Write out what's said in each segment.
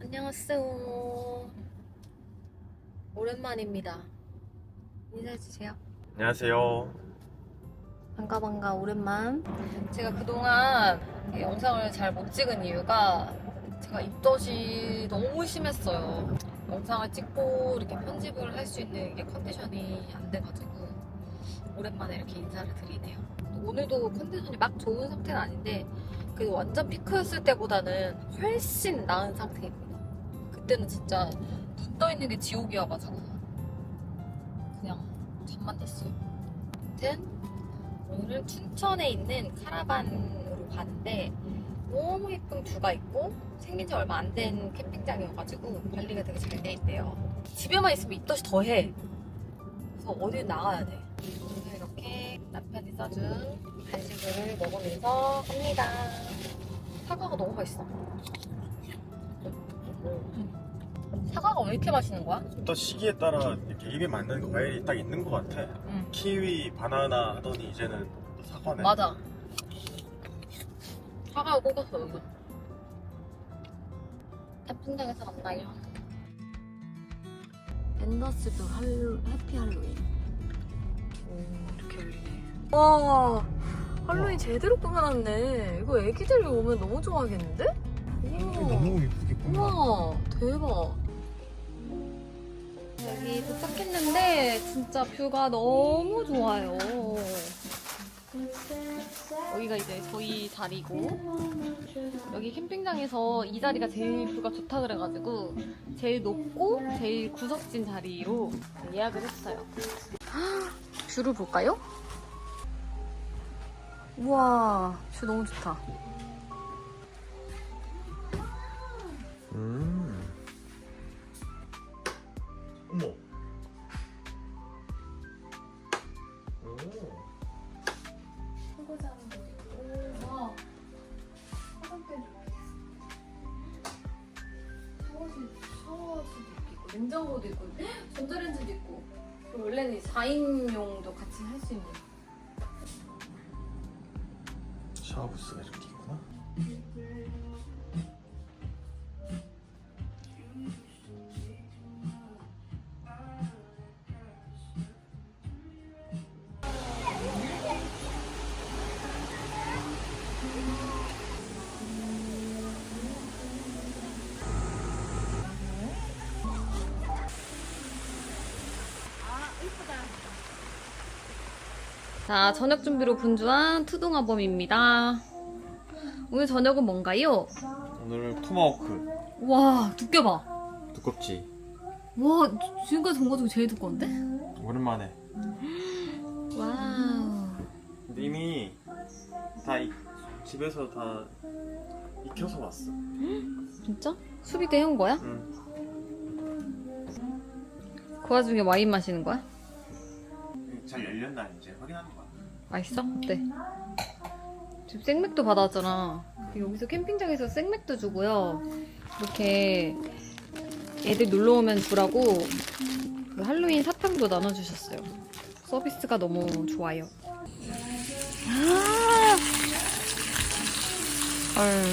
안녕하세요. 오랜만입니다. 인사해주세요. 안녕하세요. 반가 반가 오랜만. 제가 그동안 이 영상을 잘 못 찍은 이유가 제가 입덧이 너무 심했어요. 영상을 찍고 이렇게 편집을 할 수 있는 이게 컨디션이 안 돼가지고 오랜만에 이렇게 인사를 드리네요. 오늘도 컨디션이 막 좋은 상태는 아닌데 그 완전 피크였을 때보다는 훨씬 나은 상태입니다. 그때는 진짜 눈 떠 있는 게 지옥이어가지고 그냥 잠만 잤어요. 아무튼 오늘은 춘천에 있는 카라반으로 가는데 너무 예쁜 뷰가 있고 생긴 지 얼마 안 된 캠핑장이어가지고 관리가 되게 잘 돼 있대요. 집에만 있으면 입덧이 더해. 그래서 어딜 나가야 돼. 그래서 이렇게 남편이 써준 간식을 먹으면서 갑니다. 사과가 너무 맛있어. 사과가 왜 이렇게 맛있는 거야? 또 시기에 따라 이렇게 입에 맞는 과일이 딱 있는 것 같아. 응. 키위, 바나나 하더니 이제는 또 사과네. 맞아. 사과가 꽂았어, 여기. 캠핑장에서 만나요. 앤더스드 할로, 해피 할로윈. 오, 이렇게 열리네. 와, 할로윈 제대로 꾸며놨네. 이거 애기들이 오면 너무 좋아하겠는데? 오. 예쁘게 우와 대박. 여기 도착했는데 진짜 뷰가 너무 좋아요. 여기가 이제 저희 자리고 여기 캠핑장에서 이 자리가 제일 뷰가 좋다 그래가지고 제일 높고 제일 구석진 자리로 예약을 했어요. 뷰를 볼까요? 우와 뷰 너무 좋다 음. 어머. 오. 설거지 하는 거 있고, 와. 화장대 샤워실, 샤워실도 있고, 냉장고도 있고, 헉, 전자레인지도 있고. 그리고 원래는 4인용도 같이 할 수 있는. 샤워 부스가 이렇게 있구나. 자, 저녁 준비로 분주한 투동아범입니다. 오늘 저녁은 뭔가요? 오늘 토마호크 와, 두께 봐. 두껍지. 와, 지금까지 본거 중에 제일 두꺼운데? 오랜만에. 와우. 근데 이미 다 이- 집에서 다 익혀서 왔어. 진짜? 수비대 해온 거야? 응. 그 와중에 와인 마시는 거야? 잘 열렸나 이제 확인하는 거야. 맛있어? 어때? 지금 생맥도 받아왔잖아. 여기서 캠핑장에서 생맥도 주고요. 이렇게 애들 놀러 오면 주라고 그 할로윈 사탕도 나눠주셨어요. 서비스가 너무 좋아요. 아! 헐.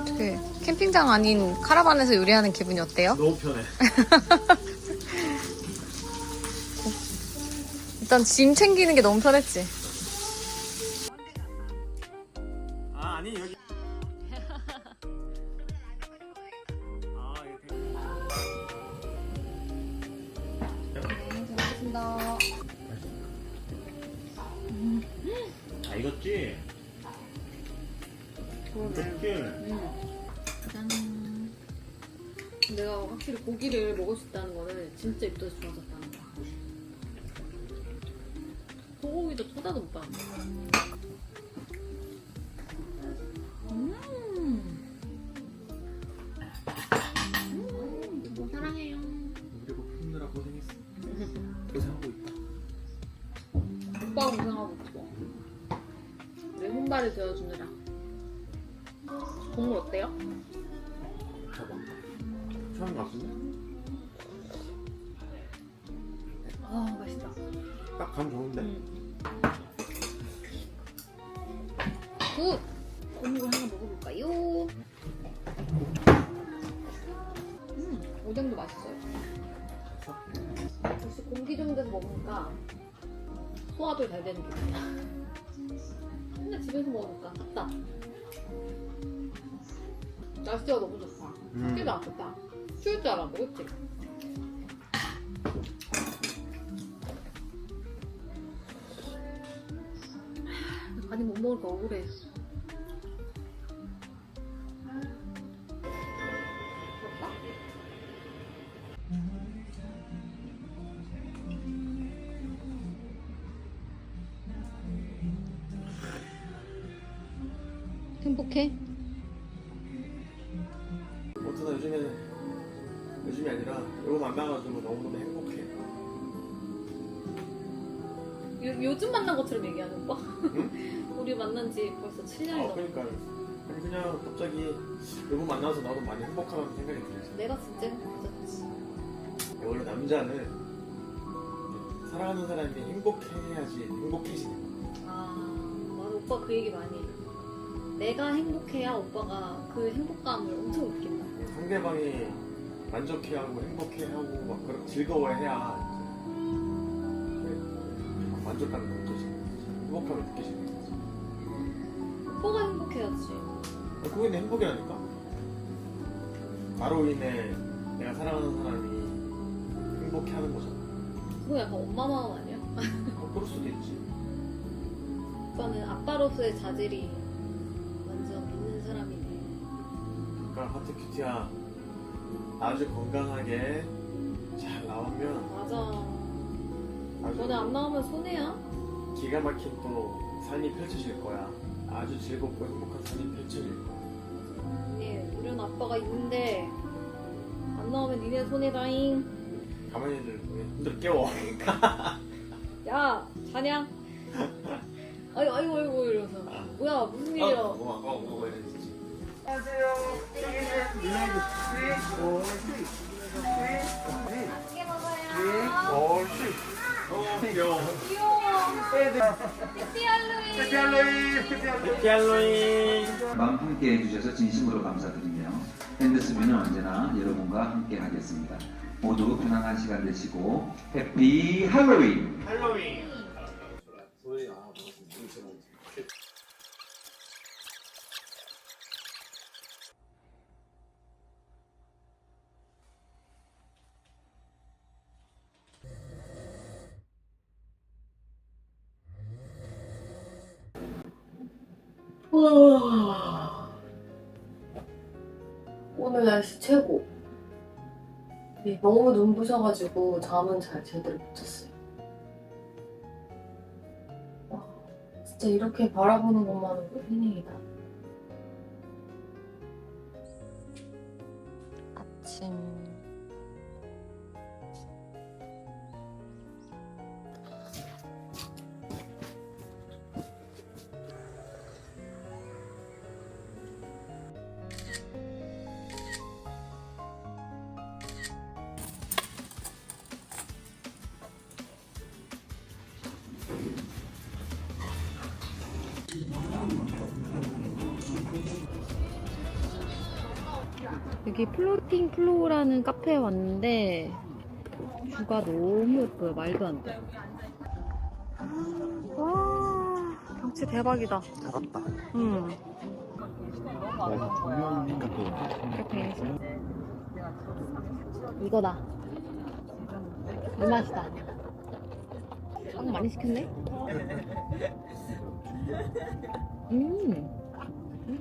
어떻게 캠핑장 아닌 카라반에서 요리하는 기분이 어때요? 너무 편해. 일단 짐 챙기는 게 너무 편했지. 아 아니 여기. 아. 고맙습니다. 다 익었지? 어떻게? 짠. 내가 확실히 고기를 먹을 수 있다는 거는 진짜 입덧이 좋아졌다는 거야. 소고기도 쳐다도 못 봤는데. 푸느라 고생했어. 고생하고 있다. 오빠가 고생하고 있어. 내 손발을 되어주느 맛있다. 딱감 좋은데? 음. 굿! 어묵을 하나 먹어볼까요? 음, 오뎅도 맛있어요. 역시 공기 데서 먹으니까 소화도 잘 되는 기분이야. 근데 집에서 먹으니까 딱 날씨가 너무 좋다. 춥지도 않겠다. 추울 줄 알았고, 그치? 못 먹을까 억울해. 행복해? 요, 요즘 만난 것처럼 얘기하는 오빠? 우리 만난 지 벌써 7년이 아 넘어. 그러니까 아니 그냥 갑자기 요거 만나서 나도 많이 행복하다는 생각이 들었어. 내가 진짜 행복해졌지. 원래 남자는 사랑하는 사람이 행복해야지 행복해지는 거야. 아, 맞아. 오빠 그 얘기 많이 해. 내가 행복해야 오빠가 그 행복감을 엄청 느낀다. 상대방이 만족해하고 행복해하고 막 그런 즐거워해야 만족감을 느껴지는 거지. 행복감을 느끼시는 거지. 오빠가 행복해야지. 아, 그게 내 행복이라니까. 나로 인해 내가 사랑하는 사람이 행복해하는 거잖아. 그거 약간 엄마 마음 아니야? 어, 그럴 수도 있지. 오빠는 아빠로서의 자질이 완전 있는 사람이네. 그러니까 하트 큐티야 아주 건강하게 잘 나오면 맞아. 아, 너네 안 나오면 손해야. 기가 막힌 또 삶이 펼쳐질 거야. 아주 즐겁고 행복한 삶이 펼쳐질 거야. 예, 우리는 아빠가 있는데 안 나오면 니네 손해다잉. 가만히 들왜 흔들어 깨워. 야, 자냐? 아이고 아이고 아이고 이러서. 뭐야 무슨 일이야? 어, 어, 어, 어, 이랬지. 안녕하세요. 여기는 미나이드 3, 4, 3. 귀여워. 귀여워. 해피 할로윈. 해피 할로윈. 마음 함께 해주셔서 진심으로 감사드리며 핸드스비는 언제나 여러분과 함께 하겠습니다. 모두 편안한 시간 되시고 해피 할로윈! 할로윈. 오늘 날씨 최고. 네, 너무 눈부셔가지고 잠은 잘 제대로 못 잤어요. 와, 진짜 이렇게 바라보는 것만으로도 힐링이다. 아침. 여기 플로팅 플로우라는 카페에 왔는데 뷰가 너무 예뻐요. 말도 안 돼. 와 경치 대박이다. 잘았다. 응. 카페. 카페에서 이거다. 이 맛이다. 빵 많이 시켰네? 음. 음.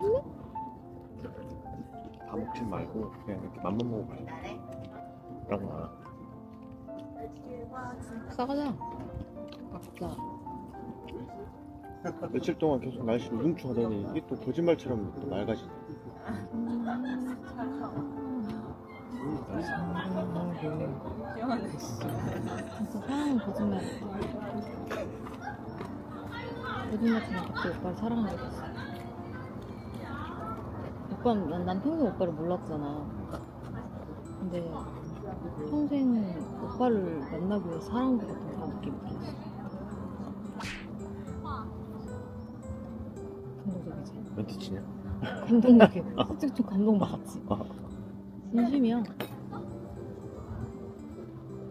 다 먹지 말고 그냥 이렇게 맘만 먹어봐요. 그런 거. 싸가자. 아깝다. 며칠 동안 계속 날씨 우중충하더니 이게 또 거짓말처럼 또 맑아지네. 진짜 사랑은 거짓말. 거짓말처럼 갑자기 오빠를 사랑하게 됐어. 오빠는 난, 난 평생 오빠를 몰랐잖아. 근데 평생 오빠를 만나기 위해 살아온 것 같은 그런 느낌이 들었어. 감동적이지. 멘트 치냐? 감동이게. 솔직히 좀 감동받았지. 아. 진심이야.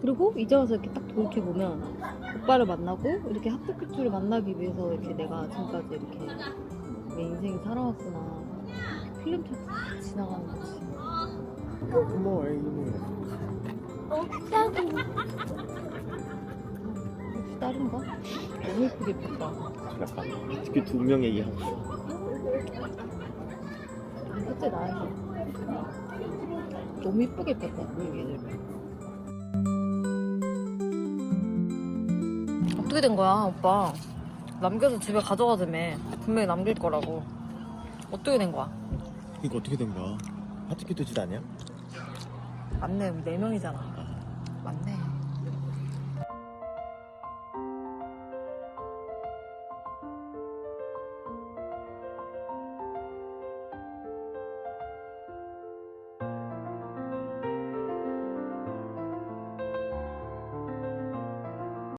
그리고 이제 와서 이렇게 딱 돌이켜 보면 오빠를 만나고 이렇게 하프큐트를 만나기 위해서 이렇게 내가 지금까지 이렇게 내 인생이 살아왔구나. 이렇게 필름처럼 딱 지나가는 거지. 고마워 에이 역시 다른가? 너무 예쁘게 입혔다. 약간 특히 두 명의 이야기 그때 나야 너무 예쁘게 입혔다. 얘들. 어떻게 된 거야, 오빠? 남겨서 집에 가져가자며. 분명히 남길 거라고. 어떻게 된 거야? 이거 어떻게 된 거야? 하트키트 짓 아니야? 맞네, 우리 네 명이잖아. 맞네.